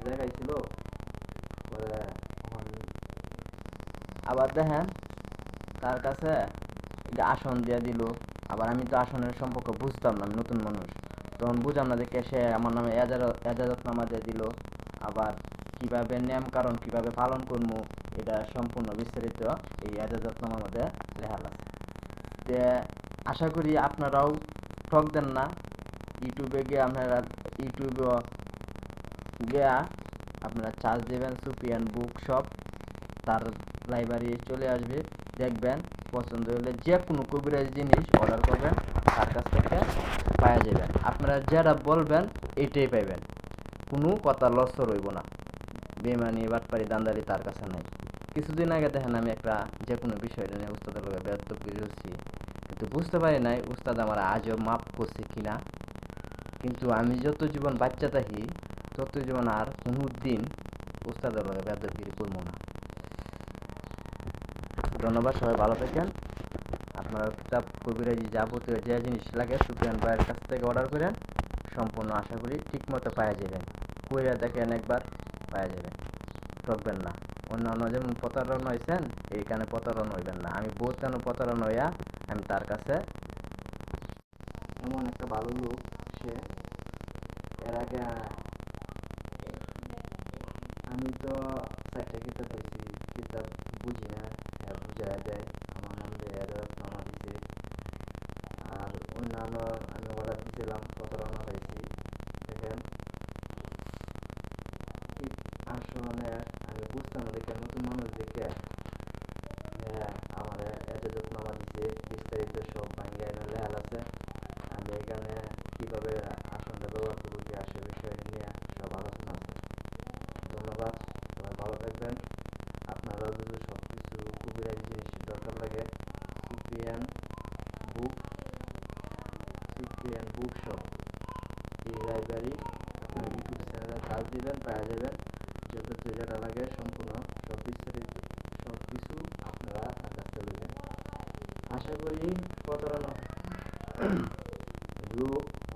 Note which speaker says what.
Speaker 1: পাঠাইছিল পরে এখন আবার দেখেন তার কাছে আসন দিয়ে দিল আবার আমি তো আসনের সম্পর্ক বুঝতাম না নতুন মানুষ তখন বুঝলাম না দেখে সে আমার নামে এজাজত এজাজতনামা দিয়ে দিল আবার কীভাবে নিয়ম কারণ কীভাবে পালন করব এটা সম্পূর্ণ বিস্তারিত এই এজাজতনামার মধ্যে লেখা আছে তে আশা করি আপনারাও ঠক দেন না ইউটিউবে গিয়ে আপনারা, ইউটিউবে গিয়া আপনারা চার্জ দেবেন সুপিয়ান বুক শপ। তার লাইব্রেরি চলে আসবে, দেখবেন, পছন্দ হলে যে কোনো কবিরাজ জিনিস অর্ডার করবেন, তার কাছ থেকে পাওয়া যাবেন। আপনারা যারা বলবেন, এটাই পাইবেন। কোনো কথা লস রইব না। বেমানি বাটপারি দান্দারি তার কাছে নাই। কিছুদিন আগে দেখেন আমি একটা যে কোনো বিষয় নিয়ে উস্তাদের লোকের ব্যর্থ করছি কিন্তু বুঝতে পারি নাই, উস্তাদ আমার আজও মাফ করছে কিনা। কিন্তু আমি যত জীবন বাচ্চা থাকি, তত জীবন আর কোনো দিন উস্তাদের লগে বেদবিরি করব না। ধন্যবাদ, সবাই ভালো থাকেন। আপনারা কিতাব কবিরাজি যাবতীয় যে জিনিস লাগে সুফিয়ান ভাইয়ের কাছ থেকে অর্ডার করেন, সম্পূর্ণ আশা করি ঠিক মতো পাওয়া যাবেন কইরা দেখেন একবার, পাওয়া যাবেন ঠকবেন না। অন্যান্য যেমন প্রতারণা হয়েছেন এইখানে প্রতারণা হইবেন না। আমি বহুত কেন প্রতারণা হইয়া আমি তার কাছে এমন একটা ভালো লোক সে এর আগে আমি তো চারটা কিতাব পাইছি কিতাব বুঝি না এ বুঝায় দেয়। আমার এজাজত নামা দিছে। আর অন্যান্য আমি অর্ডার দিয়েছিলাম প্রতারণা হয়েছি দেখেন আসলে আমি বুঝতাম দেখে নতুন মানুষ দেখে হ্যাঁ আমার এজাজত নামা দিছে বিস্তারিত সব ভাঙ্গে লেহাল আছে আমি এখানে কীভাবে আসনটা ব্যবহার করব, কি আসে বিষয় নিয়ে সব আলোচনা আছে। ধন্যবাদ, সবাই ভালো থাকবেন। আপনারা যদি সব কিছু কবিরাজি জিনিস দরকার লাগে CPN book CPN book shop এই লাইব্রেরি আপনার ইউটিউব চ্যানেলে কাজ দিবেন, পাওয়া যাবেন যত যেটা লাগে সম্পূর্ণ সব বিস্তারিত সব কিছু আপনারা তার কাছ থেকে আশা করি প্রতারণা লোক